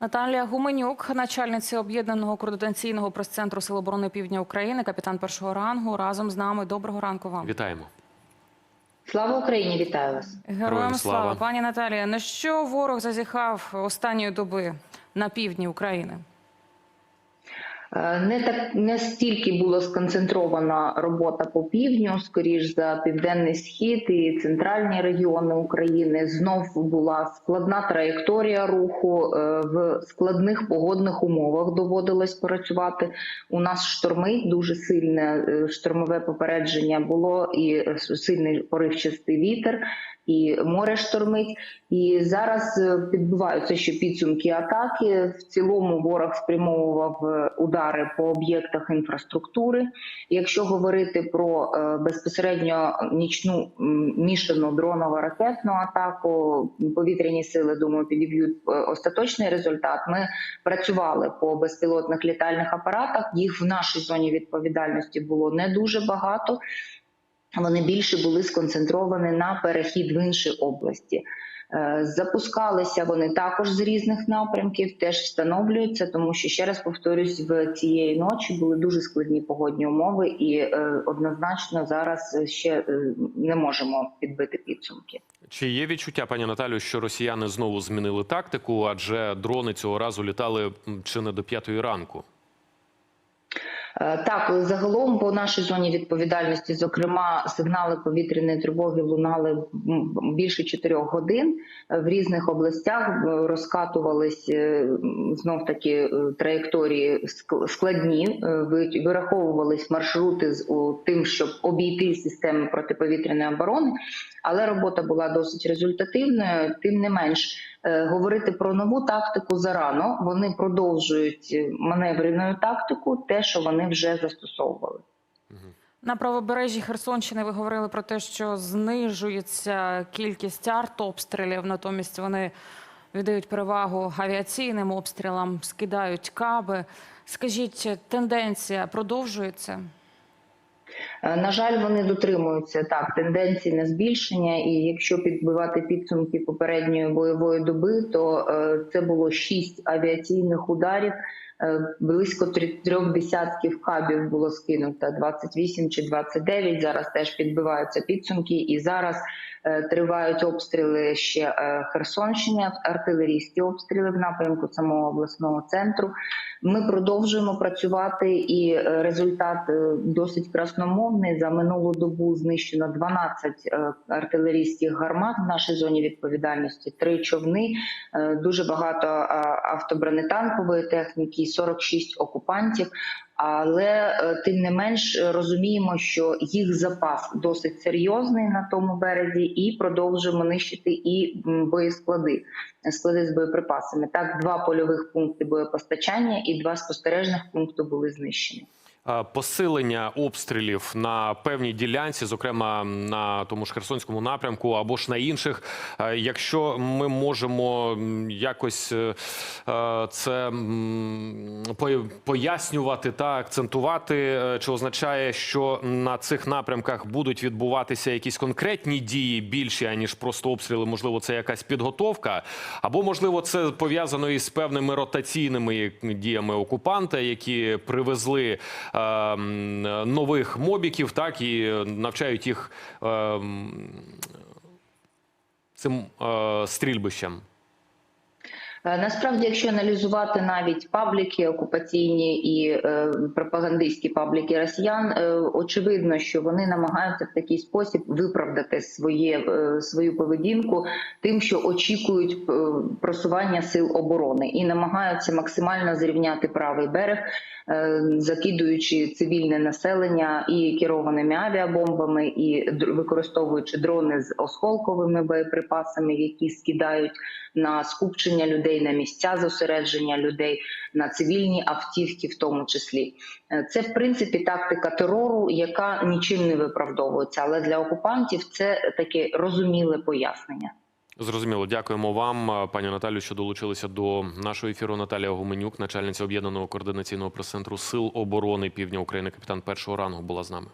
Наталія Гуменюк, начальниця об'єднаного координаційного прес-центру Сил оборони Півдня України, капітан першого рангу, разом з нами. Доброго ранку вам. Вітаємо. Слава Україні, вітаю вас. Героям слава. Пані Наталія, на що ворог зазіхав останньої доби на півдні України? Е, Не так не стільки було сконцентрована робота по півдню, скоріш за південний схід і центральні регіони України. Знов була складна траєкторія руху е, в складних погодних умовах. Доводилось працювати. У нас штормить дуже сильне е, штормове попередження було і сильний поривчастий вітер. І море штормить, і зараз підбиваються ще підсумки атаки. В цілому ворог спрямовував е, удари по об'єктах інфраструктури. Якщо говорити про е, безпосередньо нічну мішану дроново-ракетну атаку, повітряні сили думаю підіб'ють е, остаточний результат. Ми працювали по безпілотних літальних апаратах. Їх в нашій зоні відповідальності було не дуже багато. Вони більше були сконцентровані на перехід в інші області. Е, Запускалися вони також з різних напрямків, теж встановлюються, тому що ще раз повторюсь, в цієї ночі були дуже складні погодні умови, і е, однозначно зараз ще е, не можемо підбити підсумки. Чи є відчуття, пані Наталю, що росіяни знову змінили тактику, адже дрони цього разу літали чи не до п'ятої ранку? Е, Так, загалом по нашій зоні відповідальності, зокрема, сигнали повітряної тривоги лунали більше чотирьох годин Е, в різних областях. е, Розкатувались знов таки траєкторії ск- складні, вираховувались маршрути з тим, щоб обійти системи протиповітряної оборони. Але робота була досить результативною. Тим не менш, говорити про нову тактику зарано. Вони продовжують е, маневрену тактику, те, що вони вже застосовували. На правобережжі Херсонщини ви говорили про те, що знижується кількість артобстрілів, натомість вони віддають перевагу авіаційним обстрілам, скидають каби. Скажіть, тенденція продовжується? Е, На жаль, вони дотримуються так тенденції на збільшення. І якщо підбивати підсумки попередньої бойової доби, то е, це було шість авіаційних ударів. Е, Близько трьох десятків кабів було скинуто 28 чи 29. Зараз теж підбиваються підсумки, і зараз е, тривають обстріли ще е, Херсонщини, артилерійські обстріли в напрямку самого обласного центру. Ми продовжуємо працювати, і результат досить красномовний. За минулу добу знищено 12 е, артилерійських гармат в нашій зоні відповідальності, три човни, дуже багато автобронетанкової техніки, 46 окупантів. Але е, тим не менш е, розуміємо, що їх запас досить серйозний на тому березі, і продовжуємо нищити і боєсклади, склади з боєприпасами. Так, два польових пункти боєпостачання і два спостережних пункти були знищені. Е, Посилення обстрілів на певній ділянці, зокрема на тому ж Херсонському напрямку або ж на інших. Е, Якщо ми можемо якось е, це пояснювати та акцентувати, чи означає, що на цих напрямках будуть відбуватися якісь конкретні дії більші, аніж просто обстріли? Можливо, це якась підготовка, або можливо, це пов'язано із певними ротаційними діями окупанта, які привезли нових мобіків, так і навчають їх е, цим стрільбищем. Е, Насправді, якщо аналізувати навіть пабліки окупаційні і е, пропагандистські пабліки росіян, е, очевидно, що вони намагаються в такий спосіб виправдати своє е, свою поведінку тим, що очікують е, просування сил оборони і намагаються максимально зрівняти правий берег, е, закидуючи цивільне населення і керованими авіабомбами, і використовуючи дрони з осколковими боєприпасами, які скидають на скупчення людей, на місця зосередження людей, на цивільні автівки, в тому числі. Е, Це в принципі тактика терору, яка нічим не виправдовується. Але для окупантів це таке розуміле пояснення. Зрозуміло, дякуємо вам, е, пані Наталю, що долучилися до нашого ефіру. Наталія Гуменюк, начальниця об'єднаного координаційного прес-центру Сил оборони Півдня України, капітан першого рангу, була з нами.